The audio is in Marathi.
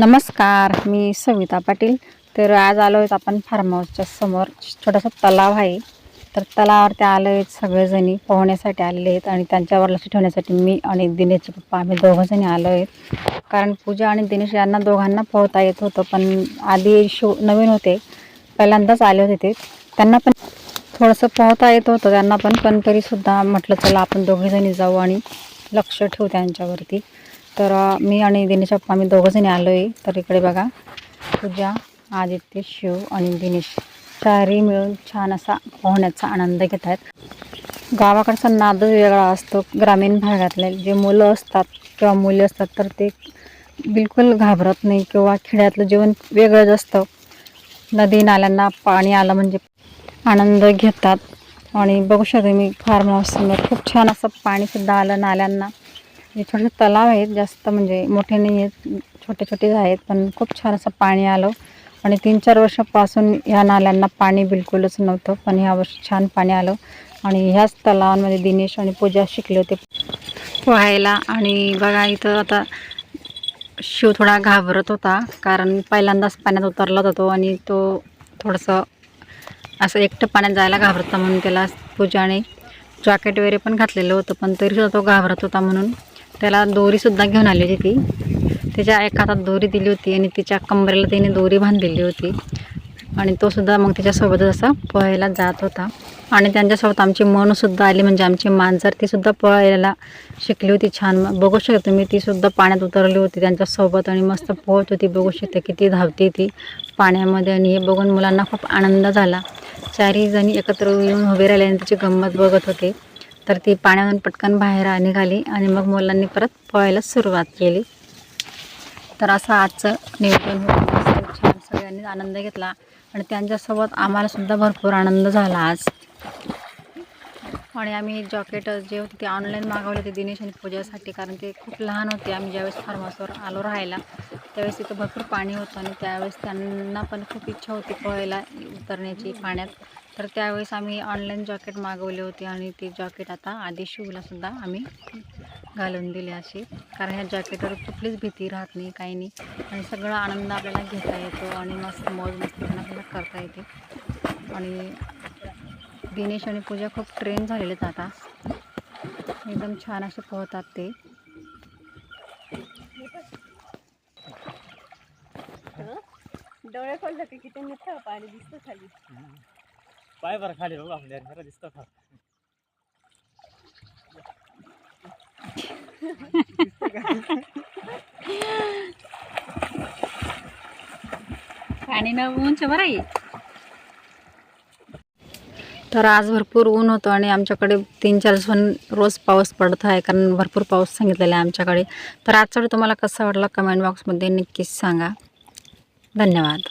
नमस्कार मी सविता पाटील. तर आज आलो आहेत आपण फार्म हाऊसच्या समोर. छोटासा तलाव आहे. तर तलावावरती आलो आहेत सगळेजणी पोहण्यासाठी आलेले आहेत आणि त्यांच्यावर लक्ष ठेवण्यासाठी मी आणि दिनेशचे पप्पा आम्ही दोघंजणी आलो आहेत कारण पूजा आणि दिनेश यांना दोघांना पोहता येत होतं पण आधी शो नवीन होते. पहिल्यांदाच आले होते ते. त्यांना पण थोडंसं पोहता येत होतं त्यांना पण पण तरीसुद्धा म्हटलं चला आपण दोघेजणी जाऊ आणि लक्ष ठेवू त्यांच्यावरती. तर मी आणि दिनेश पप्पा आम्ही दोघंजणी आलो आहे तर इकडे बघा पूजा आदित्य शिव आणि दिनेश. चारही मिळून छान असा पोहण्याचा आनंद घेत आहेत गावाकडचा नादच वेगळा असतो. ग्रामीण भागातले जे मुलं असतात किंवा मुली असतात तर ते बिलकुल घाबरत नाही किंवा खेड्यातलं जीवन वेगळंच असतं. नदी नाल्यांना पाणी आलं म्हणजे आनंद घेतात. आणि बघू शकता तुम्ही फार्म हाऊससमोर खूप छान असं पाणीसुद्धा आलं नाल्यांना. म्हणजे हे छोटे तलाव आहेत जास्त म्हणजे मोठे नाही आहेत छोटे छोटे आहेत पण खूप छान असं पाणी आलं. आणि तीन चार वर्षापासून ह्या नाल्यांना पाणी बिलकुलच नव्हतं पण ह्या वर्षी छान पाणी आलं. आणि ह्याच तलावांमध्ये दिनेश आणि पूजा शिकले होते. पोहायला. आणि बघा इथं आता शिव थोडा घाबरत होता कारण पहिल्यांदाच पाण्यात उतरला होता तो आणि तो थोडंसं असं एकटं पाण्यात जायला घाबरत म्हणून त्याला पूजाने जॅकेट वगैरे पण घातलेलं होतं पण तरीसुद्धा तो घाबरत होता म्हणून. त्याला दोरीसुद्धा घेऊन आली होती ती. त्याच्या एका हातात दोरी दिली होती आणि तिच्या कंबरेला तिने दोरी बांधलेली होती. आणि तो सुद्धा मग तिच्यासोबतच असा पोहायला जात होता. आणि त्यांच्यासोबत आमची मनसुद्धा आली म्हणजे आमची मांजर तीसुद्धा पोहायला शिकली होती छान. बघू शकता तुम्ही तीसुद्धा पाण्यात उतरली होती त्यांच्यासोबत आणि मस्त पोहत होती. बघू शकता किती धावते ती पाण्यामध्ये. आणि हे बघून मुलांना खूप आनंद झाला. चारही जणी एकत्र येऊन उभे राहिले आणि तिची गंमत बघत होते. तर ती पाण्यातून पटकन बाहेर निघाली आणि मग मुलांनी परत पोहायला सुरुवात केली. तर असं आजचं नियोजन होतं. छान सगळ्यांनी आनंद घेतला आणि त्यांच्यासोबत आम्हालासुद्धा भरपूर आनंद झाला आज. आणि आम्ही जॉकेट जे होते ते ऑनलाईन मागवले होते दिनेश आणि पूजासाठी कारण ते खूप लहान होते. आम्ही ज्यावेळेस फार्मासवर आलो राहायला त्यावेळेस तिथं भरपूर पाणी होतं आणि त्यावेळेस त्यांना पण खूप इच्छा होती पोहायला उतरण्याची पाण्यात. तर त्यावेळेस आम्ही ऑनलाईन जॉकेट मागवले होते आणि ते जॉकेट आता आधी शिवलासुद्धा आम्ही घालून दिले असे. कारण ह्या जॅकेटवर कुठलीच भीती राहत नाही काही नाही. आणि सगळा आनंद आपल्याला घेता येतो आणि मस्त मौज मस्ती पण आपल्याला करता येते. आणि दिनेश आणि पूजा खूप ट्रेन झालेले आहेत आता. एकदम छान असे पोहतात ते. डोळे खोलले की किती पाणी दिसतं खाली. पाय बरं खाली बघू आपल्या मला दिसतं का? पाणी ना उंच बरं आहे. तर आज भरपूर ऊन होतं आणि आमच्याकडे तीन चार दिवसांनी रोज पाऊस पडत आहे कारण भरपूर पाऊस सांगितलेला आहे आमच्याकडे. तर आजचा तुम्हाला कसा वाटला कमेंट बॉक्समध्ये नक्कीच सांगा. धन्यवाद.